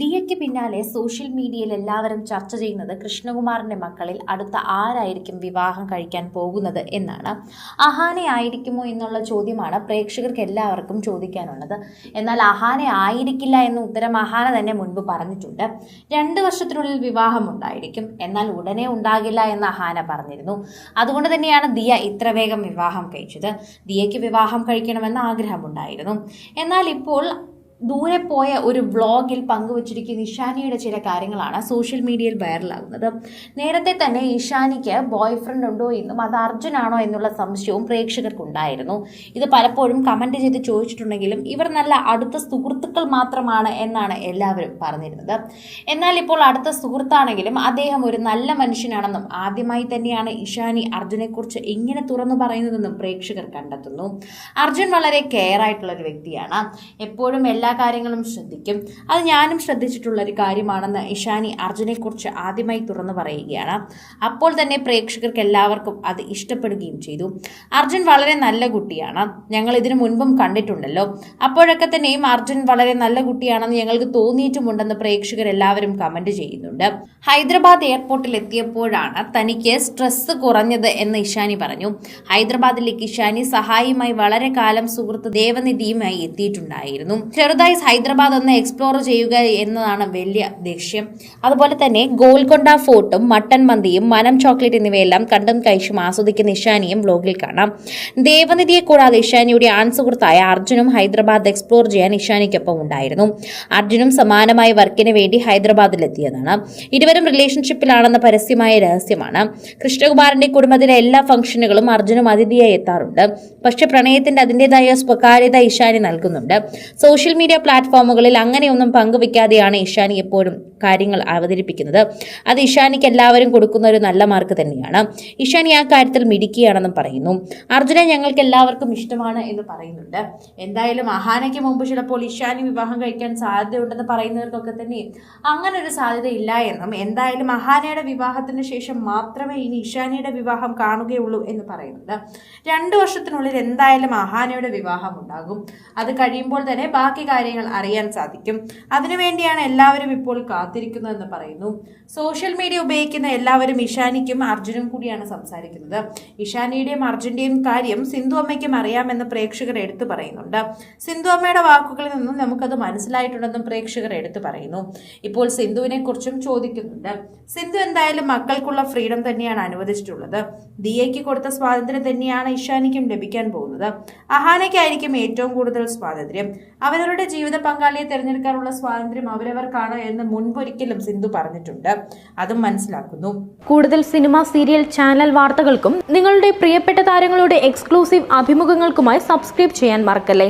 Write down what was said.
ദിയയ്ക്ക് പിന്നാലെ സോഷ്യൽ മീഡിയയിൽ എല്ലാവരും ചർച്ച ചെയ്യുന്നത് കൃഷ്ണകുമാറിന്റെ മക്കളിൽ അടുത്ത ആരായിരിക്കും വിവാഹം കഴിക്കാൻ പോകുന്നത് എന്നാണ്. അഹാനെ ആയിരിക്കുമോ എന്നുള്ള ചോദ്യമാണ് പ്രേക്ഷകർക്ക് എല്ലാവർക്കും ചോദിക്കാനുള്ളത്. എന്നാൽ അഹാനെ ആയിരിക്കില്ല എന്ന ഉത്തരം അഹാന തന്നെ മുൻപ് പറഞ്ഞിട്ടുണ്ട്. രണ്ട് വർഷത്തിനുള്ളിൽ വിവാഹം ഉണ്ടായിരിക്കും. എന്നാൽ ഉടനെ ഉണ്ടാകില്ല എന്ന് അഹാന പറഞ്ഞിരുന്നു. അതുകൊണ്ട് തന്നെയാണ് ദിയ ഇത്ര വേഗം വിവാഹം കഴിച്ചത്. ദിയയ്ക്ക് വിവാഹം കഴിക്കണമെന്ന് ആഗ്രഹമുണ്ടായിരുന്നു. എന്നാൽ ഇപ്പോൾ ദൂരെ പോയ ഒരു വ്ളോഗിൽ പങ്കുവച്ചിരിക്കുന്ന ഇഷാനിയുടെ ചില കാര്യങ്ങളാണ് സോഷ്യൽ മീഡിയയിൽ വൈറലാകുന്നത്. നേരത്തെ തന്നെ ഇഷാനിക്ക് ബോയ് ഫ്രണ്ട് ഉണ്ടോ എന്നും അത് അർജുനാണോ എന്നുള്ള സംശയവും പ്രേക്ഷകർക്കുണ്ടായിരുന്നു. ഇത് പലപ്പോഴും കമന്റ് ചെയ്ത് ചോദിച്ചിട്ടുണ്ടെങ്കിലും ഇവർ നല്ല അടുത്ത സുഹൃത്തുക്കൾ മാത്രമാണ് എന്നാണ് എല്ലാവരും പറഞ്ഞിരുന്നത്. എന്നാൽ ഇപ്പോൾ അടുത്ത സുഹൃത്താണെങ്കിലും അദ്ദേഹം ഒരു നല്ല മനുഷ്യനാണെന്നും ആദ്യമായി തന്നെയാണ് ഇഷാനി അർജുനെക്കുറിച്ച് ഇങ്ങനെ തുറന്നു പറയുന്നതെന്നും പ്രേക്ഷകർ കണ്ടെത്തുന്നു. അർജുൻ വളരെ കെയർ ആയിട്ടുള്ള ഒരു വ്യക്തിയാണ്. എപ്പോഴും എല്ലാ കാര്യങ്ങളും ശ്രദ്ധിക്കും. അത് ഞാനും ശ്രദ്ധിച്ചിട്ടുള്ള ഒരു കാര്യമാണെന്ന് ഇഷാനി അർജുനെക്കുറിച്ച് ആദ്യമായി തുറന്നു പറയുകയാണ്. അപ്പോൾ തന്നെ പ്രേക്ഷകർക്ക് എല്ലാവർക്കും അത് ഇഷ്ടപ്പെടുകയും ചെയ്തു. അർജുൻ വളരെ നല്ല കുട്ടിയാണ്. ഞങ്ങൾ ഇതിനു മുൻപും കണ്ടിട്ടുണ്ടല്ലോ. അപ്പോഴൊക്കെ തന്നെയും അർജുൻ വളരെ നല്ല കുട്ടിയാണെന്ന് ഞങ്ങൾക്ക് തോന്നിയിട്ടുമുണ്ടെന്ന് പ്രേക്ഷകർ എല്ലാവരും കമന്റ് ചെയ്യുന്നുണ്ട്. ഹൈദരാബാദ് എയർപോർട്ടിൽ എത്തിയപ്പോഴാണ് തനിക്ക് സ്ട്രെസ് കുറഞ്ഞത് എന്ന് ഇഷാനി പറഞ്ഞു. ഹൈദരാബാദിലേക്ക് ഇഷാനി സഹായിയുമായി വളരെ കാലം സുഹൃത്ത് ദേവനിധിയുമായി എത്തിയിട്ടുണ്ടായിരുന്നു. ചെറുതായി ഹൈദരാബാദ് ഒന്ന് എക്സ്പ്ലോർ ചെയ്യുക എന്നതാണ് വലിയ ലക്ഷ്യം. അതുപോലെ തന്നെ ഗോൽക്കൊണ്ട ഫോർട്ടും മട്ടൻ മന്തിയും മനം ചോക്ലേറ്റ് എന്നിവയെല്ലാം കണ്ടും കഴിച്ചും ആസ്വദിക്കുന്ന ഇഷാനിയും വ്ലോഗിൽ കാണാം. ദേവനിധിയെ കൂടാതെ ഇഷാനിയുടെ ആൺ സുഹൃത്തായ അർജുനും ഹൈദരാബാദ് എക്സ്പ്ലോർ ചെയ്യാൻ ഇഷാനിക്കൊപ്പം ഉണ്ടായിരുന്നു. അർജുനും സമാനമായ വർക്കിന് വേണ്ടി ഹൈദരാബാദിലെത്തിയതാണ്. ഇരുവരും റിലേഷൻഷിപ്പിലാണെന്ന പരസ്യമായ രഹസ്യമാണ്. കൃഷ്ണകുമാറിന്റെ കുടുംബത്തിലെ എല്ലാ ഫംഗ്ഷനുകളും അർജുനും അതിഥിയായി എത്താറുണ്ട്. പക്ഷെ പ്രണയത്തിന്റെ അതിന്റെതായ സ്വകാര്യത ഇഷാനി നൽകുന്നുണ്ട്. സോഷ്യൽ മീഡിയ പ്ലാറ്റ്ഫോമുകളിൽ അങ്ങനെയൊന്നും പങ്കുവെക്കാതെയാണ് ഇഷാനി എപ്പോഴും കാര്യങ്ങൾ അവതരിപ്പിക്കുന്നത്. അത് ഇഷാനിക്ക് എല്ലാവരും കൊടുക്കുന്ന ഒരു നല്ല മാർക്ക് തന്നെയാണ്. ഇഷാനി ആ കാര്യത്തിൽ മിടിക്കുകയാണെന്നും പറയുന്നു. അർജുനെ ഞങ്ങൾക്ക് എല്ലാവർക്കും ഇഷ്ടമാണ് എന്ന് പറയുന്നുണ്ട്. എന്തായാലും അഹാനയ്ക്ക് മുമ്പ് ചിലപ്പോൾ ഇഷാനി വിവാഹം കഴിക്കാൻ സാധ്യതയുണ്ടെന്ന് പറയുന്നവർക്കൊക്കെ തന്നെ അങ്ങനെ ഒരു സാധ്യത ഇല്ല എന്നും എന്തായാലും അഹാനയുടെ വിവാഹത്തിന് ശേഷം മാത്രമേ ഇനി ഇഷാനിയുടെ വിവാഹം കാണുകയുള്ളൂ എന്ന് പറയുന്നുണ്ട്. രണ്ടു വർഷത്തിനുള്ളിൽ എന്തായാലും അഹാനയുടെ വിവാഹം ഉണ്ടാകും. അത് കഴിയുമ്പോൾ തന്നെ ബാക്കി കാര്യങ്ങൾ അറിയാൻ സാധിക്കും. അതിനുവേണ്ടിയാണ് എല്ലാവരും ഇപ്പോൾ കാത്തിരിക്കുന്നതെന്ന് പറയുന്നു. സോഷ്യൽ മീഡിയ ഉപയോഗിക്കുന്ന എല്ലാവരും ഇഷാനിക്കും അർജുനും കൂടിയാണ് സംസാരിക്കുന്നത്. ഇഷാനിയുടെയും അർജുന്റെയും കാര്യം സിന്ധു അമ്മയ്ക്കും അറിയാമെന്ന് പ്രേക്ഷകർ എടുത്തു പറയുന്നുണ്ട്. സിന്ധു അമ്മയുടെ വാക്കുകളിൽ നിന്നും നമുക്കത് മനസ്സിലായിട്ടുണ്ടെന്നും പ്രേക്ഷകർ എടുത്തു പറയുന്നു. ഇപ്പോൾ സിന്ധുവിനെ കുറിച്ചും ചോദിക്കുന്നുണ്ട്. സിന്ധു എന്തായാലും മക്കൾക്കുള്ള ഫ്രീഡം തന്നെയാണ് അനുവദിച്ചിട്ടുള്ളത്. ദിയയ്ക്ക് കൊടുത്ത സ്വാതന്ത്ര്യം തന്നെയാണ് ഇഷാനിക്കും ലഭിക്കാൻ പോകുന്നത്. അഹാനയ്ക്കായിരിക്കും ഏറ്റവും കൂടുതൽ സ്വാതന്ത്ര്യം. അവരവരുടെ ജീവിത പങ്കാളിയെ തിരഞ്ഞെടുക്കാനുള്ള സ്വാതന്ത്ര്യം അവരവർക്കാണ് എന്ന് മുൻപൊരിക്കലും സിന്ധു പറഞ്ഞിട്ടുണ്ട്. അതും മനസ്സിലാക്കുന്നു. കൂടുതൽ സിനിമ സീരിയൽ ചാനൽ വാർത്തകൾക്കും നിങ്ങളുടെ പ്രിയപ്പെട്ട താരങ്ങളുടെ എക്സ്ക്ലൂസീവ് അഭിമുഖങ്ങൾക്കുമായി സബ്സ്ക്രൈബ് ചെയ്യാൻ മറക്കല്ലേ?